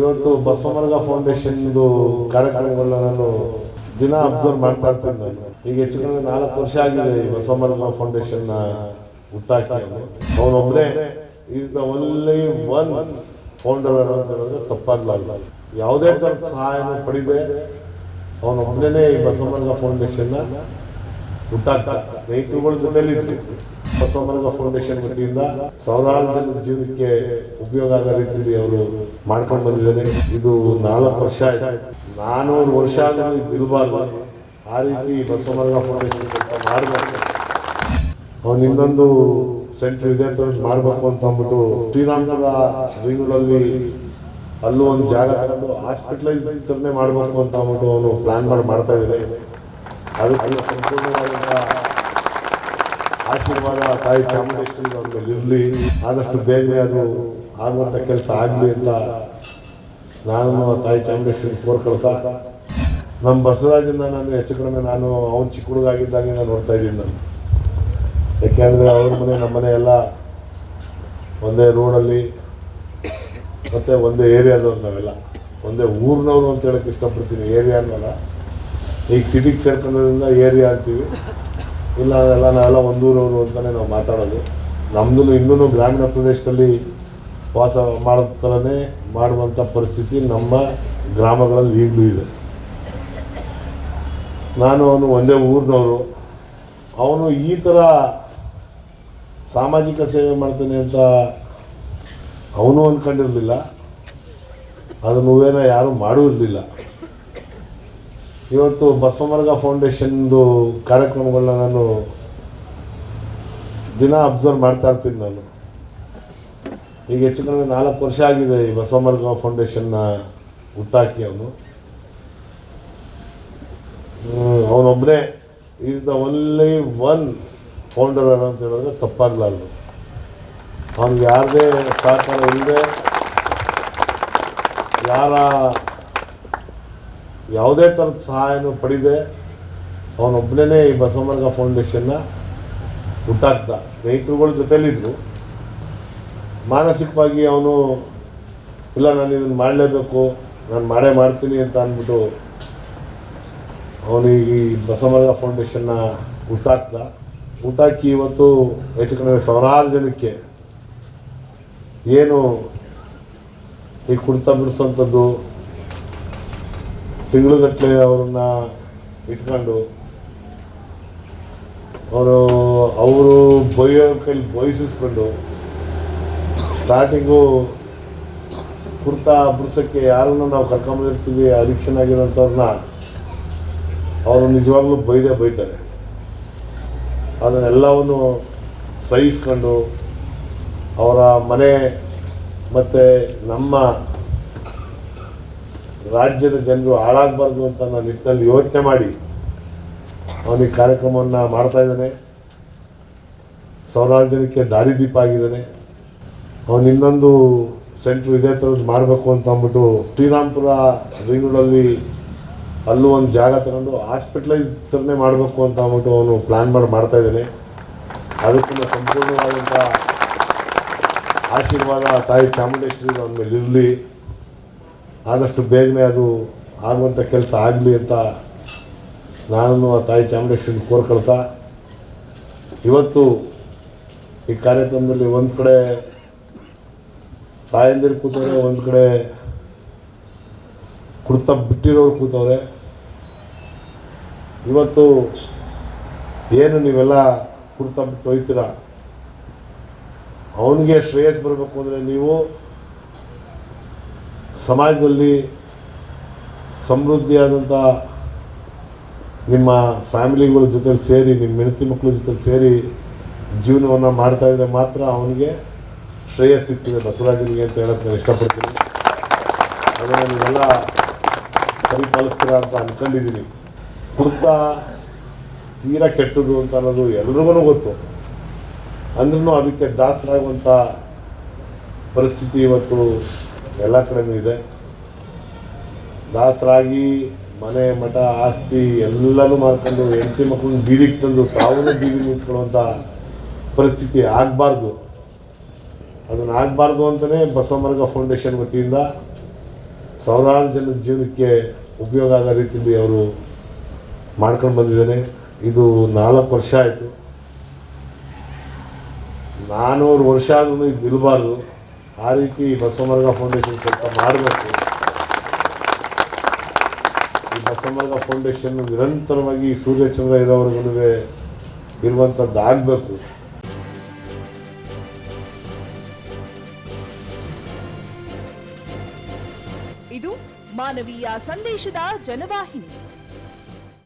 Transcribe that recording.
ಇವತ್ತು ಬಸವಮರ್ಗ ಫೌಂಡೇಶನ್ದು ಕಾರ್ಯಕ್ರಮಗಳನ್ನ ನಾನು ದಿನ ಅಬ್ಸರ್ವ್ ಮಾಡ್ತಾ ಇರ್ತೀನಿ ಈಗ ಹೆಚ್ಚು ಕಡಿಮೆ ನಾಲ್ಕು ವರ್ಷ ಆಗಿದೆ ಈ ಬಸವಮರ್ಗ ಫೌಂಡೇಶನ್ನ ಹುಟ್ಟಾಕಿ ಅವನೊಬ್ಬನೇ is the only one founder ಅಂತ ಹೇಳಿದ್ರೆ ತಪ್ಪಾಗ್ಲಾರ್ದು. ಯಾವುದೇ ಥರದ ಸಹಾಯ ಪಡೆದೇ ಅವನೊಬ್ಬನೇ ಈ ಬಸವಮರ್ಗ ಫೌಂಡೇಶನ್ನ ಹುಟ್ಟಾಕ್ತ. ಸ್ನೇಹಿತರುಗಳ ಜೊತೆಲಿದ್ರು ಬಸವಮರ್ಗ ಫೌಂಡೇಶನ್ ವತಿಯಿಂದ ಸಾವಿರಾರು ಜನರ ಜೀವನಕ್ಕೆ ಉಪಯೋಗ ಆಗೋ ರೀತಿಯಲ್ಲಿ ಅವರು ಮಾಡ್ಕೊಂಡು ಬಂದಿದ್ದಾರೆ. ಇದು ನಾಲ್ಕು ವರ್ಷ ಆಯ್ತು. ನಾನೂರು ವರ್ಷ ಆದರೂ ಇರಬಾರ್ದು ಆ ರೀತಿ ಬಸವಮರ್ಗ ಫೌಂಡೇಶನ್ ಕೆಲಸ ಮಾಡಬೇಕು. ಅವ್ನು ಇನ್ನೊಂದು ಸೆಂಟರ್ ಇದೆ ಥರದ್ದು ಮಾಡಬೇಕು ಅಂತ ಅಂದ್ಬಿಟ್ಟು ಶ್ರೀರಾಮಪುರ ರಿಂಗ್ಗಳಲ್ಲಿ ಅಲ್ಲೂ ಒಂದು ಜಾಗ ತಗೊಂಡು ಹಾಸ್ಪಿಟಲೈಸ್ ಥರನೇ ಮಾಡಬೇಕು ಅಂತ ಅಂದ್ಬಿಟ್ಟು ಅವನು ಪ್ಲಾನ್ ಮಾಡಿ ಮಾಡ್ತಾ ಇದ್ದಾನೆ. ಅದು ಸಂಪೂರ್ಣವಾದಂಥ ಆಶೀರ್ವಾದ ತಾಯಿ ಚಾಮುಂಡೇಶ್ವರಿ ಅವ್ರ ಇರಲಿ. ಆದಷ್ಟು ಬೇಗನೆ ಅದು ಆಗುವಂಥ ಕೆಲಸ ಆಗಲಿ ಅಂತ ನಾನು ತಾಯಿ ಚಾಮುಂಡೇಶ್ವರಿ ಕೋರ್ಕೊಳ್ತಾ ನಮ್ಮ ಬಸವರಾಜನ್ನ ನಾನು ಹೆಚ್ಚು ಕಡಿಮೆ ನಾನು ಅವನು ಚಿಕ್ಕ ಹುಡುಗಾಗಿದ್ದಾಗ ಆಗಿದ್ದಾಗಿಂದ ನೋಡ್ತಾ ಇದ್ದೀನಿ ನಾನು. ಯಾಕೆಂದರೆ ಅವ್ರ ಮನೆ ನಮ್ಮ ಮನೆ ಎಲ್ಲ ಒಂದೇ ರೋಡಲ್ಲಿ ಮತ್ತು ಒಂದೇ ಏರಿಯಾದವ್ರು ನಾವೆಲ್ಲ. ಒಂದೇ ಊರಿನವರು ಅಂತ ಹೇಳಕ್ಕೆ ಇಷ್ಟಪಡ್ತೀನಿ. ಏರಿಯಾ ಅನ್ನಲ್ಲ. ಈಗ ಸಿಟಿಗೆ ಸೇರ್ಕೊಂಡ್ರಿಂದ ಏರಿಯಾ ಅಂತೀವಿ. ಇಲ್ಲ ಅದೆಲ್ಲ ನಾವೆಲ್ಲ ಒಂದೂರವರು ಅಂತಲೇ ನಾವು ಮಾತಾಡೋದು. ನಮ್ದು ಇನ್ನೂ ಗ್ರಾಮೀಣ ಪ್ರದೇಶದಲ್ಲಿ ವಾಸ ಮಾಡೋ ಥರನೇ ಮಾಡುವಂಥ ಪರಿಸ್ಥಿತಿ ನಮ್ಮ ಗ್ರಾಮಗಳಲ್ಲಿ ಈಗಲೂ ಇದೆ. ನಾನು ಅವನು ಒಂದೇ ಊರಿನವರು. ಅವನು ಈ ಥರ ಸಾಮಾಜಿಕ ಸೇವೆ ಮಾಡ್ತಾನೆ ಅಂತ ಅವನು ಅಂದ್ಕೊಂಡಿರಲಿಲ್ಲ ಅದು ನೀವೇನ ಯಾರೂ ಮಾಡೂ ಇರಲಿಲ್ಲ. ಇವತ್ತು ಬಸವಮರ್ಗ ಫೌಂಡೇಶನ್ದು ಕಾರ್ಯಕ್ರಮಗಳನ್ನ ನಾನು ದಿನ ಅಬ್ಸರ್ವ್ ಮಾಡ್ತಾ ಇರ್ತೀನಿ ನಾನು. ಈಗ ಹೆಚ್ಚು ಕಡಿಮೆ ನಾಲ್ಕು ವರ್ಷ ಆಗಿದೆ ಈ ಬಸವಮರ್ಗ ಫೌಂಡೇಶನ್ನ ಹುಟ್ಟಾಕಿ ಅವನು. ಅವನೊಬ್ಬನೇ is the only one founder ಅಂತ ಹೇಳಿದ್ರೆ ತಪ್ಪಾಗಲಾರ್ದು. ಅವ್ನಿಗೆ ಯಾರದೇ ಸಹಕಾರ ಇಲ್ಲದೆ ಯಾರ ಯಾವುದೇ ಥರದ ಸಹಾಯನೂ ಪಡೆದೆ. ಅವನೊಬ್ಬನೇ ಈ ಬಸವಮರ್ಗ ಫೌಂಡೇಶನ್ನ ಹುಟ್ಟಾಕ್ತ. ಸ್ನೇಹಿತರುಗಳ ಜೊತೆಯಲ್ಲಿದ್ದರು ಮಾನಸಿಕವಾಗಿ ಅವನು, ಇಲ್ಲ, ನಾನು ಇದನ್ನು ಮಾಡಲೇಬೇಕು. ನಾನು ಮಾಡೇ ಮಾಡ್ತೀನಿ ಅಂತ ಅಂದ್ಬಿಟ್ಟು ಅವನಿಗೆ ಈ ಬಸವಮರ್ಗ ಫೌಂಡೇಶನ್ನ ಹುಟ್ಟಾಕ್ದ ಹುಟ್ಟಾಕಿ ಇವತ್ತು ಹೆಚ್ಚು ಕಡಿಮೆ ಸಾವಿರಾರು ಜನಕ್ಕೆ ಏನು ಈ ಕುಡಿತ ಬಿಡಿಸೋಂಥದ್ದು ತಿಂಗಳುಗಟ್ಟಲೆ ಅವ್ರನ್ನ ಇಟ್ಕೊಂಡು ಅವರು ಅವರು ಬೈಯೋ ಕೈಲಿ ಬಯಸಿಸ್ಕೊಂಡು ಸ್ಟಾರ್ಟಿಂಗು ಕುರ್ತಾ ಬಿಡ್ಸೋಕ್ಕೆ ಯಾರನ್ನು ನಾವು ಕರ್ಕೊಂಬಂದಿರ್ತೀವಿ ಅಡಿಕ್ಷನ್ ಆಗಿರೋಂಥವ್ರನ್ನ ಅವರು ನಿಜವಾಗ್ಲೂ ಬೈದೇ ಬೈತಾರೆ. ಅದನ್ನೆಲ್ಲವನ್ನು ಸಹಿಸ್ಕೊಂಡು ಅವರ ಮನೆ ಮತ್ತು ನಮ್ಮ ರಾಜ್ಯದ ಜನರು ಹಾಳಾಗಬಾರ್ದು ಅಂತ ನಾನು ನಿಟ್ಟಿನಲ್ಲಿ ಯೋಚನೆ ಮಾಡಿ ಅವನಿಗೆ ಕಾರ್ಯಕ್ರಮವನ್ನು ಮಾಡ್ತಾ ಇದ್ದಾನೆ. ದಾರಿದೀಪ ಆಗಿದ್ದಾನೆ ಅವನು ಇನ್ನೊಂದು ಸೆಂಟ್ರ್ ಇದೇ ಥರದ್ದು ಮಾಡಬೇಕು ಅಂತ ಅಂದ್ಬಿಟ್ಟು ಶ್ರೀರಾಮಪುರ ರಿಂಗ್ಗಳಲ್ಲಿ ಅಲ್ಲೂ ಒಂದು ಜಾಗ ತಗೊಂಡು ಹಾಸ್ಪಿಟಲೈಸ್ ಥರನೇ ಮಾಡಬೇಕು ಅಂತ ಅಂದ್ಬಿಟ್ಟು ಅವನು ಪ್ಲ್ಯಾನ್ ಮಾಡಿ ಮಾಡ್ತಾ ಇದ್ದಾನೆ. ಅದಕ್ಕೂ ಸಂಪೂರ್ಣವಾದಂಥ ಆಶೀರ್ವಾದ ತಾಯಿ ಚಾಮುಂಡೇಶ್ವರಿ ಅವನ ಮೇಲೆ ಇರಲಿ ಆದಷ್ಟು ಬೇಗನೆ ಅದು ಆಗುವಂಥ ಕೆಲಸ ಆಗಲಿ ಅಂತ ನಾನು ಆ ತಾಯಿ ಚಾಮುಂಡೇಶ್ವರಿನ ಕೋರ್ಕೊಳ್ತಾ, ಇವತ್ತು ಈ ಕಾರ್ಯಕ್ರಮದಲ್ಲಿ ಒಂದು ಕಡೆ ತಾಯಂದಿರು ಕೂತವ್ರೆ, ಒಂದು ಕಡೆ ಕುರ್ತಾ ಬಿಟ್ಟಿರೋರು ಕೂತವ್ರೆ. ಇವತ್ತು ಏನು ನೀವೆಲ್ಲ ಕುರ್ತಾ ಬಿಟ್ಟು ಹೋಯ್ತೀರ ಅವನಿಗೆ ಶ್ರೇಯಸ್ ಬರಬೇಕು ಅಂದರೆ ನೀವು ಸಮಾಜದಲ್ಲಿ ಸಮೃದ್ಧಿಯಾದಂಥ ನಿಮ್ಮ ಫ್ಯಾಮಿಲಿಗಳ ಜೊತೆಲಿ ಸೇರಿ, ನಿಮ್ಮ ಹೆಂಡತಿ ಮಕ್ಕಳ ಜೊತೆಲಿ ಸೇರಿ ಜೀವನವನ್ನು ಮಾಡ್ತಾಯಿದ್ರೆ ಮಾತ್ರ ಅವನಿಗೆ ಶ್ರೇಯಸ್ ಸಿಗ್ತದೆ ಬಸವರಾಜನಿಗೆ ಅಂತ ಹೇಳೋದು ನಾನು ಇಷ್ಟಪಡ್ತೀನಿ. ಅದನ್ನು ನೀವೆಲ್ಲ ಪರಿಪಾಲಿಸ್ತೀರಾ ಅಂತ ಅಂದ್ಕೊಂಡಿದ್ದೀನಿ ಕುರ್ತಾ ತೀರಾ ಕೆಟ್ಟದು ಅಂತ ಅನ್ನೋದು ಎಲ್ರಿಗೂ ಗೊತ್ತು. ಅಂದ್ರೂ ಅದಕ್ಕೆ ದಾಸರಾಗುವಂಥ ಪರಿಸ್ಥಿತಿ ಇವತ್ತು ಎಲ್ಲ ಕಡೆನೂ ಇದೆ. ದಾಸರಾಗಿ ಮನೆ, ಮಠ, ಆಸ್ತಿ ಎಲ್ಲನೂ ಮಾರ್ಕೊಂಡು ಹೆಂಡತಿ ಮಕ್ಕಳನ್ನ ಬೀದಿಗೆ ತಂದು ತಾವೂ ಬೀದಿಗೆ ನಿಂತ್ಕೊಳ್ಳುವಂಥ ಪರಿಸ್ಥಿತಿ ಆಗಬಾರ್ದು. ಅದನ್ನು ಆಗಬಾರ್ದು ಅಂತಲೇ ಬಸವಮರ್ಗ ಫೌಂಡೇಶನ್ ವತಿಯಿಂದ ಸಾವಿರಾರು ಜನರ ಜೀವನಕ್ಕೆ ಉಪಯೋಗ ಆಗೋ ರೀತಿಯಲ್ಲಿ ಅವರು ಮಾಡ್ಕೊಂಡು ಬಂದಿದ್ದಾನೆ. ಇದು ನಾಲ್ಕು ವರ್ಷ ಆಯಿತು. ನಾನ್ನೂರು ವರ್ಷ ಆದ್ರೂ ಇದು ನಿಲ್ಲಬಾರ್ದು ಆ ರೀತಿ ಬಸವಮರ್ಗ ಫೌಂಡೇಶನ್ ಕೆಲಸ ಮಾಡಬೇಕು. ಈ ಬಸವಮರ್ಗ ಫೌಂಡೇಶನ್ ನಿರಂತರವಾಗಿ ಸೂರ್ಯಚಂದ್ರ ಇರೋವರೆಗೂ ಇರುವಂಥದ್ದು ಆಗಬೇಕು ಇದು ಮಾನವೀಯ ಸಂದೇಶದ ಜನವಾಹಿನಿ.